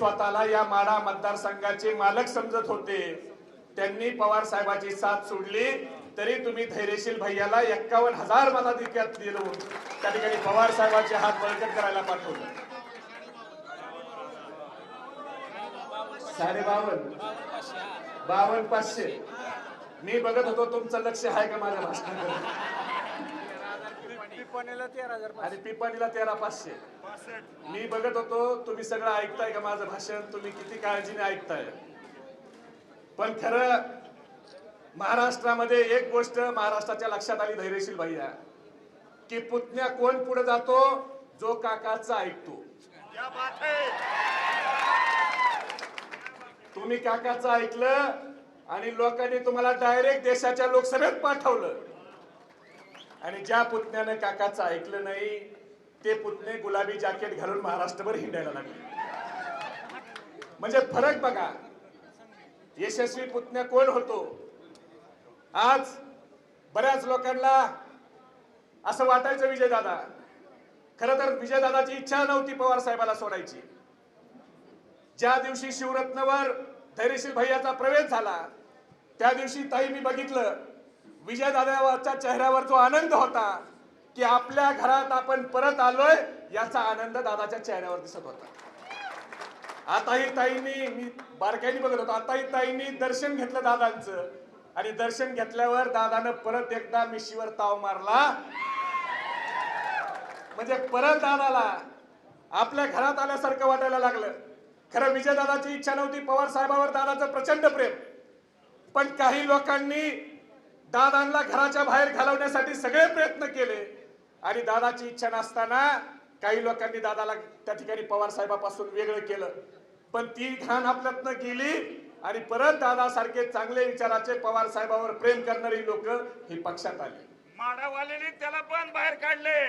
स्वतःला या माडा मतदारसंघाचे मालक समजत होते. त्यांनी पवार साहेबाची साथ सोडली. तरी तुम्ही धैर्यशील भैयाला एक्कावन्न हजार मताधिक्यात दिलो त्या ठिकाणी पवार साहेबांचे हात बळकट करायला पाठवलं. साडे बावन्न बावन्न पाचशे. मी बघत होतो तुमचं लक्ष आहे का माझ्या भाषणाकडे? पिपाणीला तेरा हजार आणि पिपाणीला तेरा पाचशे. मी बघत होतो तुम्ही सगळं ऐकताय का माझं भाषण? तुम्ही किती काळजीने ऐकताय? पण खरं महाराष्ट्रामध्ये एक गोष्ट महाराष्ट्राच्या लक्षात आली धैर्यशील भैया. की पुतण्या कोण पुढे जातो? जो काकाचा ऐकतो. तुम्ही काकाचं ऐकलं आणि लोकांनी तुम्हाला डायरेक्ट देशाच्या लोकसभेत पाठवलं. आणि ज्या पुतण्यानं काकाचं ऐकलं नाही ते पुतणे गुलाबी जॅकेट घालून महाराष्ट्रभर हिंडायला लागले. म्हणजे फरक बघा यशस्वी पुतण्या कोण होतो? आज बऱ्याच लोकांना असं वाटायचं विजयदादा. खरं तर विजयदादाची इच्छा नव्हती पवार साहेबाला सोडायची. ज्या दिवशी शिवरत्नवर धैर्यशील भैयाचा प्रवेश झाला त्या दिवशी ताई मी बघितलं विजयदादाच्या चेहऱ्यावर जो आनंद होता की आपल्या घरात आपण परत आलोय याचा आनंद दादाच्या चेहऱ्यावर दिसत होता. आताही ताईंनी मी बारकाईने बघत होतो आताही ताईंनी दर्शन घेतलं दादांचं. आणि दर्शन घेतल्यावर दादानं परत एकदा मिशीवर ताव मारला. म्हणजे परत दादाला आपल्या घरात आल्यासारखं वाटायला लागलं. खरं विजयदादाची इच्छा नव्हती पवार साहेबावर दादाचं प्रचंड प्रेम. पण काही लोकांनी दादांना घराच्या बाहेर घालवण्यासाठी सगळे प्रयत्न केले. आणि दादाची इच्छा नसताना काही लोकांनी दादाला त्या ठिकाणी पवार साहेबापासून वेगळं केलं. पण ती घाण आपल्यातनं गेली आणि परत दादा सारखे चांगले विचाराचे पवार साहेबावर प्रेम करणारी लोक ही पक्षात आली. माडावालेने त्याला पण बाहेर काढले.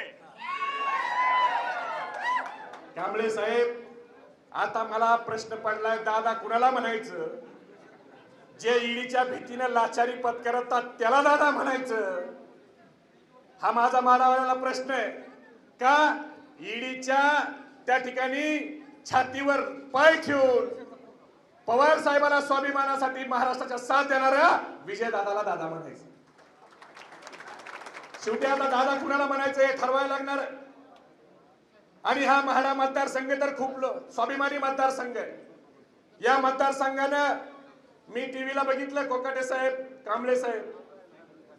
कांबळे साहेब आता मला प्रश्न पडलाय दादा कुणाला म्हणायचं? जे ईडीच्या भीतीनं लाचारी पत्करतात त्याला दादा म्हणायचं. हा माझा माडावाल्याला प्रश्न आहे. का ईडीच्या त्या ठिकाणी छातीवर पाय ठेवून पवार साहेबाला स्वाभिमानासाठी महाराष्ट्राच्या साथ देणाऱ्या विजय दादाला दादा म्हणायचं. शेवटी आता दादा कुणाला म्हणायचं? हे ठरवायला लागणार. आणि हा महाडा मतदारसंघ तर खूप स्वाभिमानी मतदारसंघ आहे. या मतदारसंघानं मी टीव्हीला बघितलं कोकाटे साहेब कांबळे साहेब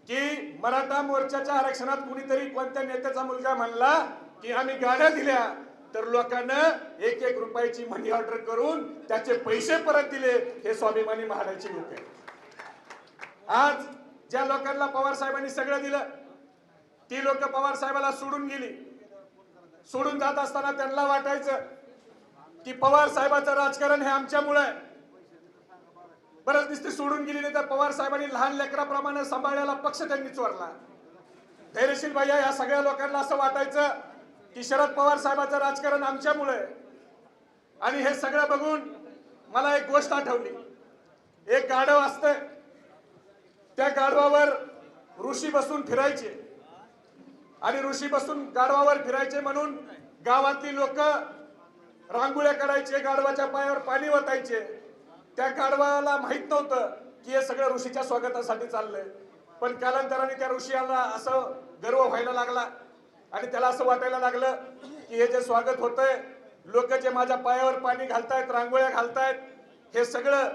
की मराठा मोर्चाच्या आरक्षणात कुणीतरी कोणत्या नेत्याचा मुलगा म्हणला की आम्ही गाड्या दिल्या तर लोकांना एक एक रुपयाची मनी ऑर्डर करून त्याचे पैसे परत दिले हे स्वाभिमानी महाडाचे लोक आहेत आज ज्या लोकांना पवार साहेबांनी सगळं दिलं ती लोक पवार साहेबाला सोडून गेली. सोडून जात असताना त्यांना वाटायचं की पवार साहेबाचं राजकारण हे आमच्यामुळे आहे. बरंच नुसती सोडून गेली नाही तर पवार साहेबांनी लहान लेकराप्रमाणे सांभाळायला पक्ष त्यांनी चोरला. धैर्यशील भैया या सगळ्या लोकांना असं वाटायचं की शरद पवार साहेबाचं राजकारण आमच्यामुळे आणि हे सगळं बघून मला एक गोष्ट आठवली. एक गाढव असतं. त्या गाढवावर ऋषी बसून फिरायचे. आणि ऋषी बसून गाढवावर फिरायचे म्हणून गावातली लोक रांगोळ्या काढायचे गाढवाच्या पायावर पाणी ओतायचे. त्या गाढवाला माहीत नव्हतं की हे सगळं ऋषीच्या स्वागतासाठी चाललंय. पण कालांतराने त्या ऋषीला असं गर्व व्हायला लागला आणि त्याला असं वाटायला लागलं की हे जे स्वागत होतंय लोक जे माझ्या पायावर पाणी घालतायत रांगोळ्या घालतायत हे सगळं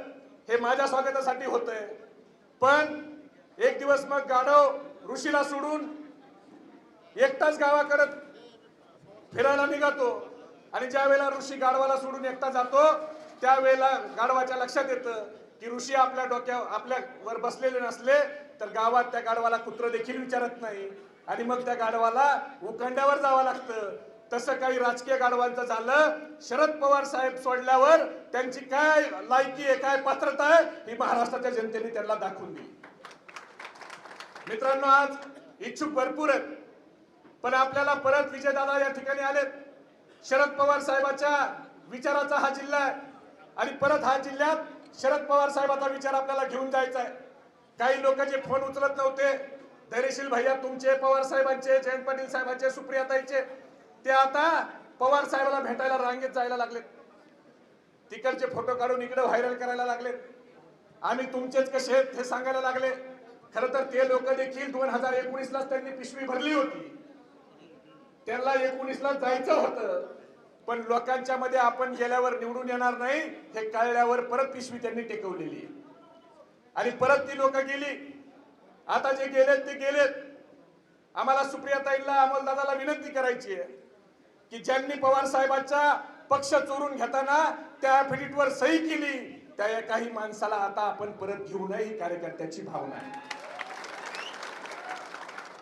हे माझ्या स्वागतासाठी होतंय. पण एक दिवस मग गाढव ऋषीला सोडून एकटाच गावाकडे फिरायला निघातो. आणि ज्या वेळेला ऋषी गाढवाला सोडून एकटा जातो त्यावेळेला गाढवाच्या लक्षात येतं की ऋषी आपल्या डोक्यावर आपल्या वर बसलेले नसले तर गावात त्या गाढवाला कुत्र देखील विचारत नाही. आणि मग त्या गाढवाला उखंड्यावर जावं लागतं. तसं काही राजकीय गाढवांचं झालं. शरद पवार साहेब सोडल्यावर त्यांची काय लायकी आहे काय पात्रता आहे ही महाराष्ट्राच्या जनतेने त्यांना दाखवून दिली. मित्रांनो आज इच्छुक भरपूर आहेत. पण आपल्याला परत विजयदादा या ठिकाणी आलेत. शरद पवार साहेबाच्या विचाराचा हा जिल्हा आहे. आणि परत हा जिल्ह्यात शरद पवार साहेबाचा विचार आपल्याला घेऊन जायचा आहे. काही लोक जे फोन उचलत नव्हते धैर्यशील भैया तुमचे पवार साहेबांचे जयंत पाटील साहेबांचे सुप्रियाताईचे ते आता पवार साहेबाला भेटायला रांगेत जायला लागलेत. तिकडचे फोटो काढून इकडे व्हायरल करायला लागले आम्ही तुमचेच कसे आहेत हे सांगायला लागले. खरं तर ते लोक देखील दोन हजार एकोणीसलाच त्यांनी पिशवी भरली होती. त्यांना एकोणीसला जायचं होतं. पण लोकांच्या मध्ये आपण गेल्यावर निवडून येणार नाही हे कळल्यावर परत पिशवी त्यांनी टेकवलेली आहे. आणि परत ती लोक गेली. आता जे गेलेत ते गेलेत. आम्हाला सुप्रियाताईंना अमोलदादाला विनंती करायची आहे की ज्यांनी पवार साहेबांचा पक्ष चोरून घेताना त्या वर सही केली त्या एकाही माणसाला आता आपण परत घेऊ नये ही कार्यकर्त्याची भावना आहे.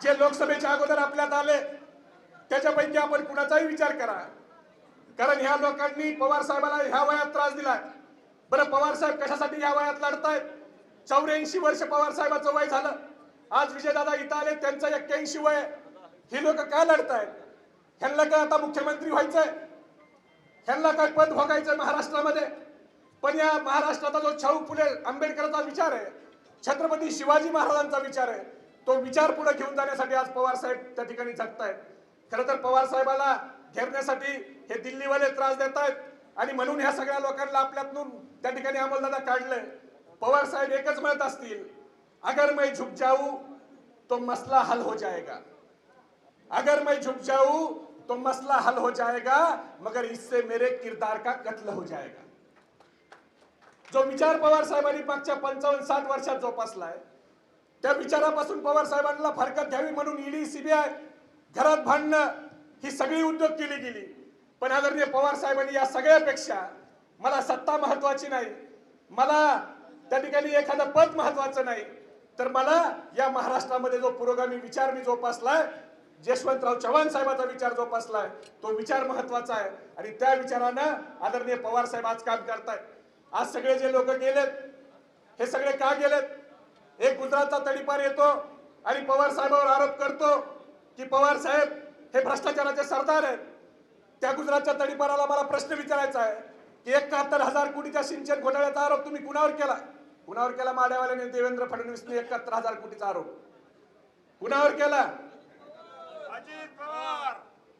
जे लोकसभेच्या अगोदर आपल्यात आले त्याच्यापैकी आपण कुणाचाही विचार करा. कारण ह्या लोकांनी पवार साहेबाला ह्या वयात त्रास दिलाय. बरं पवार साहेब कशासाठी ह्या वयात लढतायत? चौऱ्याऐंशी वर्ष पवार साहेबाचं वय झालं. आज विजयदादा इथं आले त्यांचं एक्क्याऐंशी वय ही लोक का लढतायत? ह्यांना काय आता मुख्यमंत्री व्हायचंय? ह्यांना काय पद भोगायचंय महाराष्ट्रामध्ये? पण या महाराष्ट्राचा जो छाऊ फुले आंबेडकरचा विचार आहे छत्रपती शिवाजी महाराजांचा विचार आहे तो विचार पुढे घेऊन जाण्यासाठी आज पवार साहेब त्या ठिकाणी जगतायत. खरं तर पवार साहेबाला घेरण्यासाठी हे दिल्लीवाले त्रास देत आहेत. आणि म्हणून ह्या सगळ्या लोकांना आपल्यातून त्या ठिकाणी अंमलदादा काढलंय. पवार साहेब एकच म्हणत असतील अगर मैं झुक जाऊ तो मसला हल हो जाएगा. अगर मैं झुक जाऊ तो मसला हल हो जाएगा मगर इससे मेरे किरदार का कत्ल हो जाएगा. जो विचार पवार साहेबांनी मागच्या पंचावन्न साठ वर्षात जोपासलाय त्या विचारापासून पवार साहेबांना फरकत घ्यावी म्हणून ईडी सीबीआय घरात भांडणं ही सगळी उद्योग केली गेली. पण आदरणीय पवार साहेबांनी या सगळ्यापेक्षा मला सत्ता महत्वाची नाही मला त्या ठिकाणी एखादं पद महत्वाचं नाही तर मला या महाराष्ट्रामध्ये जो पुरोगामी विचार मी जोपासलाय जयवंतराव चव्हाण साहेबाचा विचार जोपासलाय तो विचार महत्त्वाचा आहे. आणि त्या विचारानं आदरणीय पवार साहेब आज काम करतायत. आज सगळे जे लोक गेलेत हे सगळे का गेलेत? एक गुजरातचा तडीपार येतो आणि पवार साहेबावर आरोप करतो की पवार साहेब हे भ्रष्टाचाराचे सरदार आहेत. त्या गुजरातच्या तडीपाराला मला प्रश्न विचारायचा आहे. की एकाहत्तर हजार कोटीच्या सिंचन घोटाळ्याचा आरोप तुम्ही कुणावर केला? कुणावर केला माड्यावाल्याने देवेंद्र फडणवीसने एकाहत्तर हजार कोटीचा आरोप? कुणावर केला?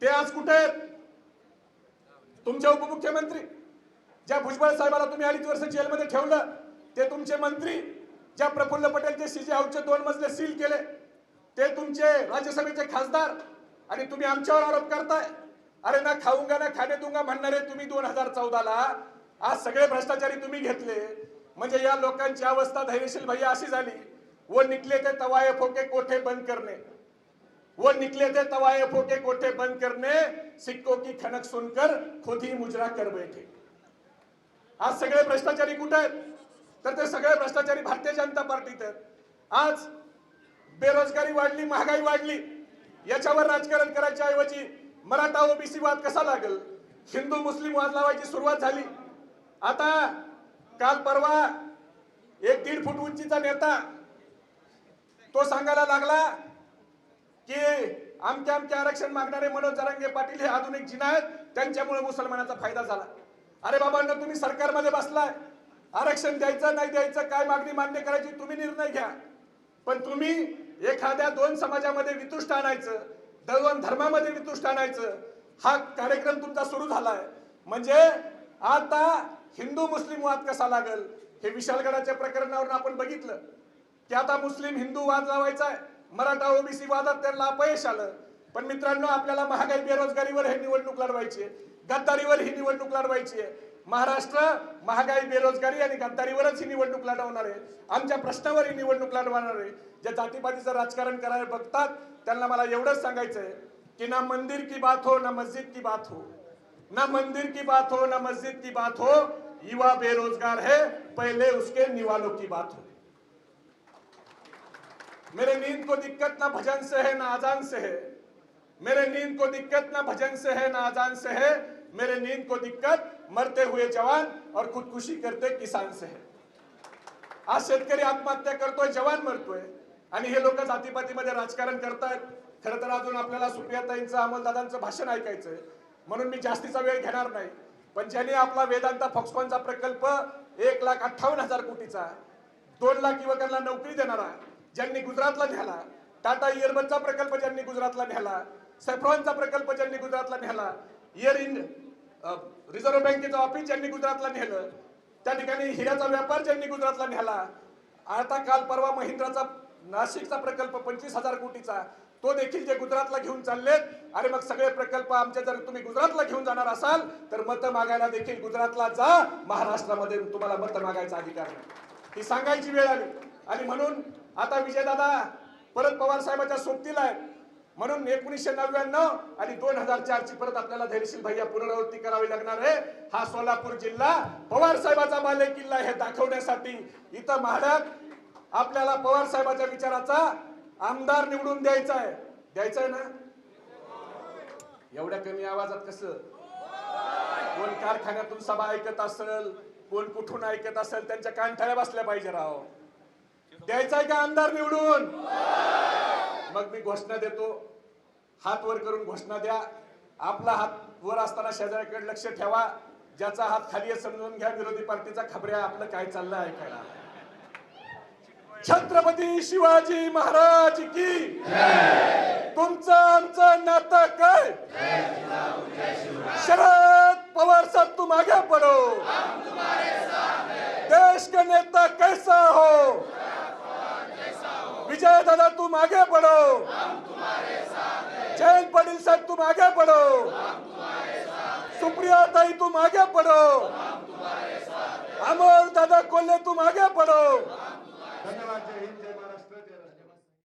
ते आज कुठे आहेत? तुमचे उपमुख्यमंत्री ज्या भुजबळ साहेबाला तुम्ही अडीच वर्ष जेलमध्ये ठेवलं ते तुमचे मंत्री ज्या प्रफुल्ल पटेलचे सीजे हाऊसचे दोन मजले सील केले ते तुमचे राज्यसभेचे खासदार आणि तुम्ही आमच्यावर आरोप करताय. अरे ना खाऊंगा ना खाणे दुंगा म्हणणारे तुम्ही दोन हजार चौदाला. आज सगळे भ्रष्टाचारी तुम्ही घेतले. म्हणजे या लोकांची अवस्था धैर्यशील भैया अशी झाली. व निकले ते तवाये फोके कोठे बंद करणे. वो निकले थे तवाए फोके कोठे बंद करने सिक्कों की खनक सुनकर खुद ही मुजरा कर बैठे. आज सगळे भ्रष्टाचारी कुठे आहेत? तर ते सगळे भ्रष्टाचारी भारतीय जनता पार्टीत आहेत. आज बेरोजगारी वाढली महागाई वाढली. याच्यावर राजकारण करायच्या ऐवजी मराठा ओबीसी वाद कसा लागल? हिंदू मुस्लिम वाद लावायची सुरुवात झाली. आता काल परवा एक दीड फूट उंचीचा नेता तो सांगायला लागला की आमच्या आमचे आरक्षण मागणारे मनोज जरांगे पाटील हे आधुनिक जिना आहेत त्यांच्यामुळे मुसलमानाचा फायदा झाला. अरे बाबांना तुम्ही सरकारमध्ये बसलाय. आरक्षण द्यायचं नाही द्यायचं काय मागणी मान्य करायची तुम्ही निर्णय घ्या. पण तुम्ही एखाद्या दोन समाजामध्ये वितुष्ट आणायचं दोन धर्मामध्ये वितुष्ट आणायचं हा कार्यक्रम तुमचा सुरू झालाय. म्हणजे आता हिंदू मुस्लिम वाद कसा लागल हे विशालगडाच्या प्रकरणावरून आपण बघितलं. की आता मुस्लिम हिंदू वाद लावायचा आहे मराठा ओबीसी वादात त्यांना अपयश आलं. पण मित्रांनो आपल्याला महागाई बेरोजगारीवर हे निवडणूक लढवायची आहे. गद्दारीवर ही निवडणूक लढवायची आहे. महाराष्ट्र महागाई बेरोजगारी आणि गद्दारीवरच ही निवडणूक लढवणार. आहे आमच्या प्रश्नावर ही निवडणूक लढवणार. आहे जे जातीपातीचं राजकारण करायला बघतात त्यांना मला एवढंच सांगायचं आहे की ना मंदिर की बात हो ना मस्जिद की बात हो. ना मंदिर की बात हो ना मस्जिद की बात हो युवा बेरोजगार है पहले उसके निवालों की बात हो. मेरे नींद को दिक्कत ना भजन से है ना अजान से है. मेरे नींद को दिक्कत ना भजन से है ना अजान से है. मेरे नींद को दिक्कत मरते हुए जवान और खुदकुशी करते किसान से है। आज शेतकरी आत्महत्या करतोय जवान मरतोय. आणि हे लोक जातीपातीमध्ये राजकारण करतायत. खरं तर अजून आपल्याला सुप्रियाताईंचं अमलदादांचं भाषण ऐकायचंय. म्हणून मी जास्तीचा वेळ घेणार नाही. पण ज्यांनी आपला वेदांता फॉक्सकॉनचा प्रकल्प एक लाख अठ्ठावन्न हजार कोटीचा दोन लाख युवकांना नोकरी देणारा ज्यांनी गुजरातला न्याला टाटा इयरबनचा प्रकल्प ज्यांनी गुजरातला न्याला सेफ्रॉनचा प्रकल्प ज्यांनी गुजरातला न्याला इयर इन रिझर्व्ह बँकेचं ऑफिस ज्यांनी गुजरातला नेलं त्या ठिकाणी हिऱ्याचा व्यापार ज्यांनी गुजरातला नेला आता काल परवा महिंद्राचा नाशिकचा प्रकल्प पंचवीस हजार कोटीचा तो देखील जे गुजरातला घेऊन चाललेत अरे मग सगळे प्रकल्प आमचे जर तुम्ही गुजरातला घेऊन जाणार असाल तर मतं मागायला देखील गुजरातला जा महाराष्ट्रामध्ये तुम्हाला मतं मागायचा अधिकार नाही. ही सांगायची वेळ आली. आणि म्हणून आता विजयदादा परत पवार साहेबांच्या सोबतीला आहे. म्हणून एकोणीसशे नव्याण्णव आणि दोन हजार चार ची परत आपल्याला धैर्यशील भैया पुनरावृत्ती करावी लागणार आहे. हा सोलापूर जिल्हा पवार साहेबाचा बाले किल्ला हे दाखवण्यासाठी. इथं महाराज आपल्याला पवार साहेबाच्या विचाराचा आमदार निवडून द्यायचा आहे. द्यायचा आहे ना? एवढ्या कमी आवाजात कसं? कोण कारखान्यातून सभा ऐकत असेल कोण कुठून ऐकत असेल त्यांच्या कानठाळ्या बसल्या पाहिजे राव. द्यायचाय का आमदार निवडून? मग मी घोषणा देतो. हात वर करून घोषणा द्या. आपला हात वर असताना शेजाऱ्याकडे लक्ष ठेवा. ज्याचा हात खाली आहे समजून घ्या. विरोधी पार्टीचा खबऱ्या आपलं काय चाललंय ऐकायला. छत्रपती शिवाजी महाराज की तुमचं आमचं नातं काय? शरद पवार साहेब तू मागे पडो देश का नेता कैसा हो विजय दादा तुम आगे बढ़ो जयंत पाटील साहब तुम आगे बढ़ो सुप्रिया ताई तुम आगे बढ़ो अमर दादा कोल्हे तुम आगे बढ़ो धन्यवाद जय हिंद जय